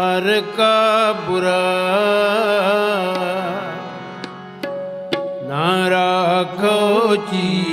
ਹਰ ਕਾ ਬੁਰਾ। ਨਾ ਰੱਖੋ ਚੀਤ।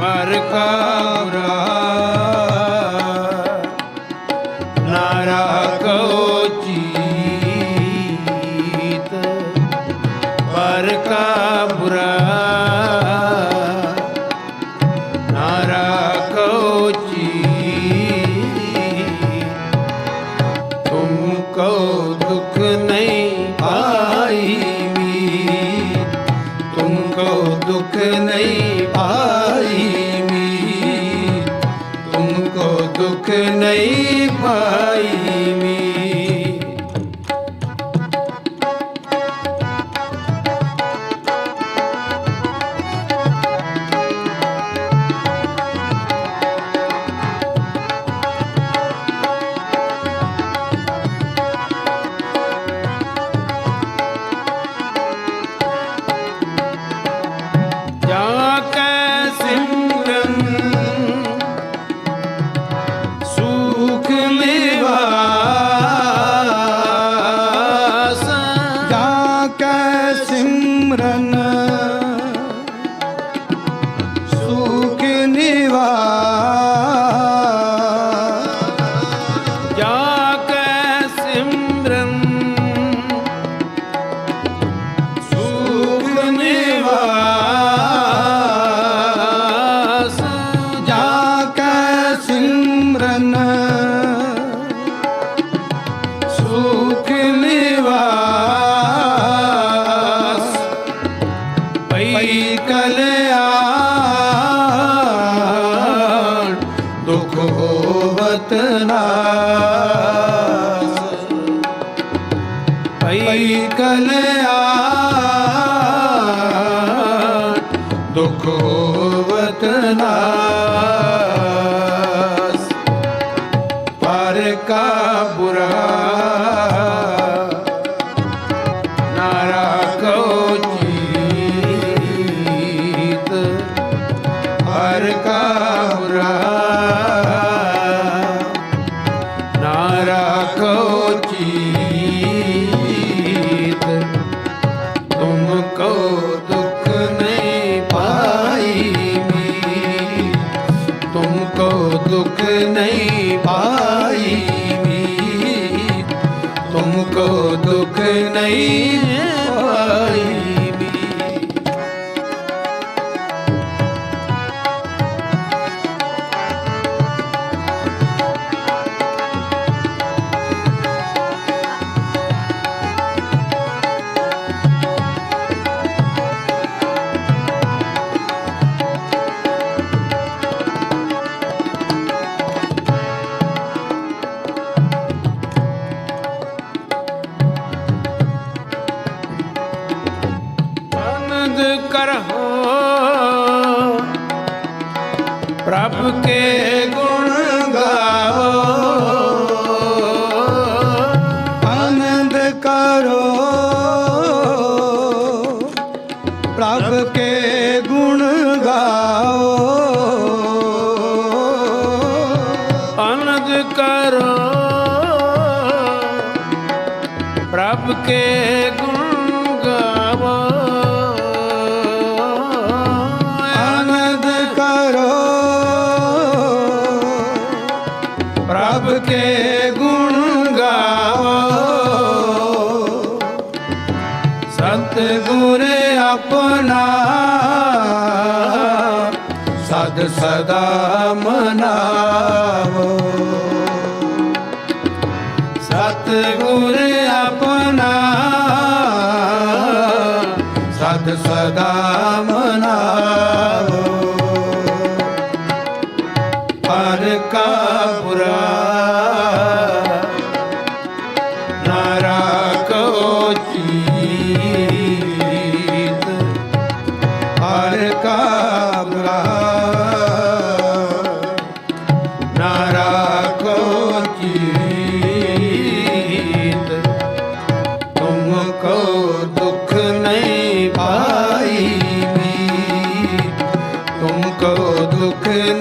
ਪਰ ਕਾ ਦੁਖ ਹੋਵਤ ਨਾਸ ਕਾ ਬੁਰਾ ਨਾਰਾ ਕੋ ਬੁਰਾ ਨਾਰਾ ਕੋ ਮਨਾਵੋ ਆਪਣਾ ਸਤ ਸਦਾ ਮਨਾਵੋ ਨਾਰਾ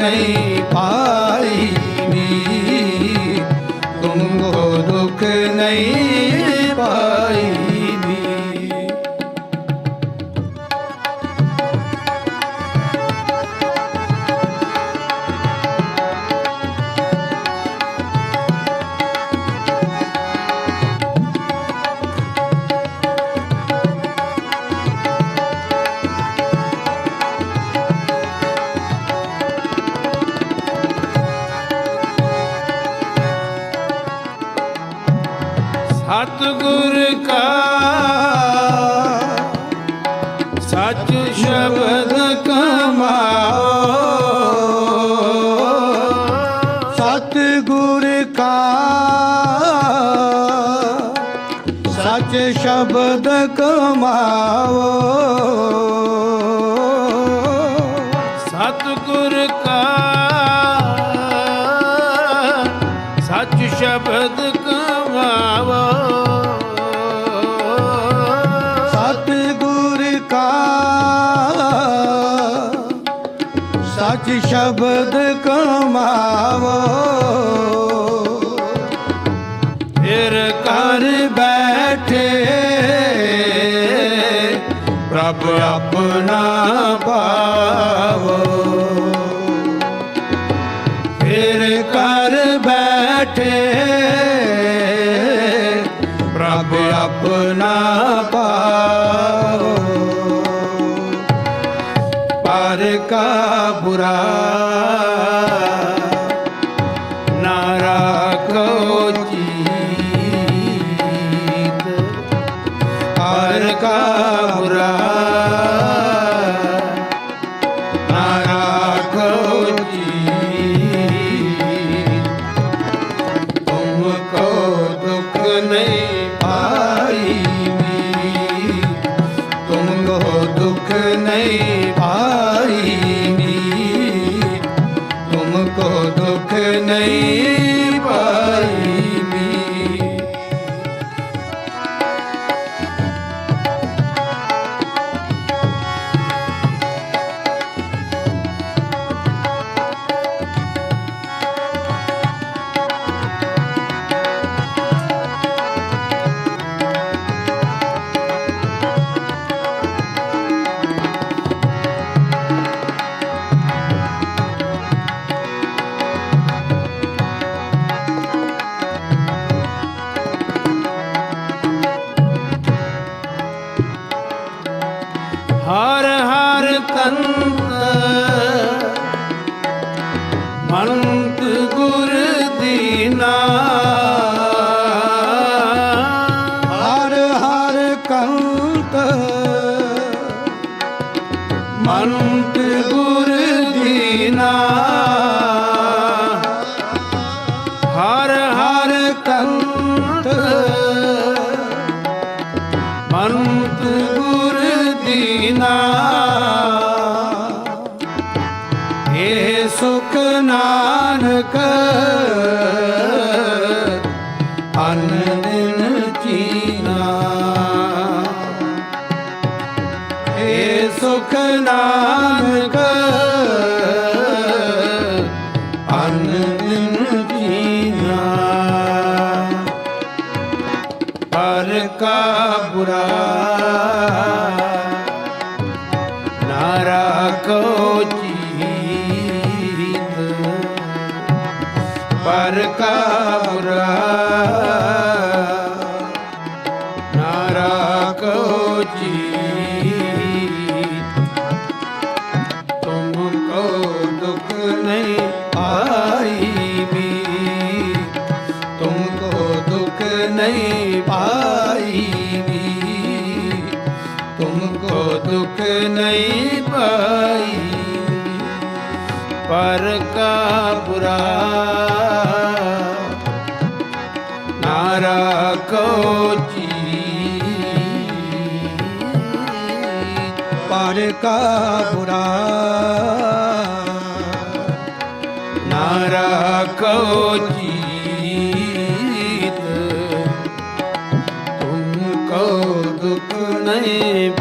નહીં પાઈ ਗੁਰ ਕਾ, ਸੱਚ ਸ਼ਬਦ ਕਮਾਓ। ਸਤ ਗੁਰ ਕਾ, ਸੱਚ ਸ਼ਬਦ ਕਮਾਵੋ ਸਤਿਗੁਰ ਕਾ, ਸੱਚ ਸ਼ਬਦ ਕਮਾਵੋ। ਫਿਰ ਕਰ ਬੈਠੇ ਪ੍ਰਭ ਆਪਣਾ ਪਾਵੋ। ਫਿਰ ਕਰ ਬੈਠੇ ਪ੍ਰਭ ਆਪਣਾ ਪਾਵੋ। ਪਰ ਕਾ ਬੁਰਾ ਮੰਤ ਗੁਰ ਦੀਨਾ। ਹਰ ਹਰ ਕੰਤ ਮੰਤ ਗੁਰ ਦੀਨਾ। ਹਰ ਹਰ ਕੰਤ ਨਾਨਕ ਅਨ ਦਿਨ ਚੀਨਾ ਇਹ ਸੁਖ ਨਾਨਕ ਪਰ ਕਾ ਬੁਰਾ ਨਾ ਰਾਖੋ ਚੀਤ। ਤੁਮਕੋ ਦੁਖ ਨਹੀਂ ਆਈ ਵੀ। ਤੁਮਕੋ ਦੁਖ ਨਹੀਂ ਪਾਈ ਵੀ। ਤੁਮਕੋ ਦੁਖ ਨਹੀਂ ਪਾਈ। ਪਰ ਪਰ ਕਾ ਬੁਰਾ ਨਾ ਰਾਖੋ ਚੀਤ ਤੁਮ ਕੋ ਦੁਖ ਨਹੀਂ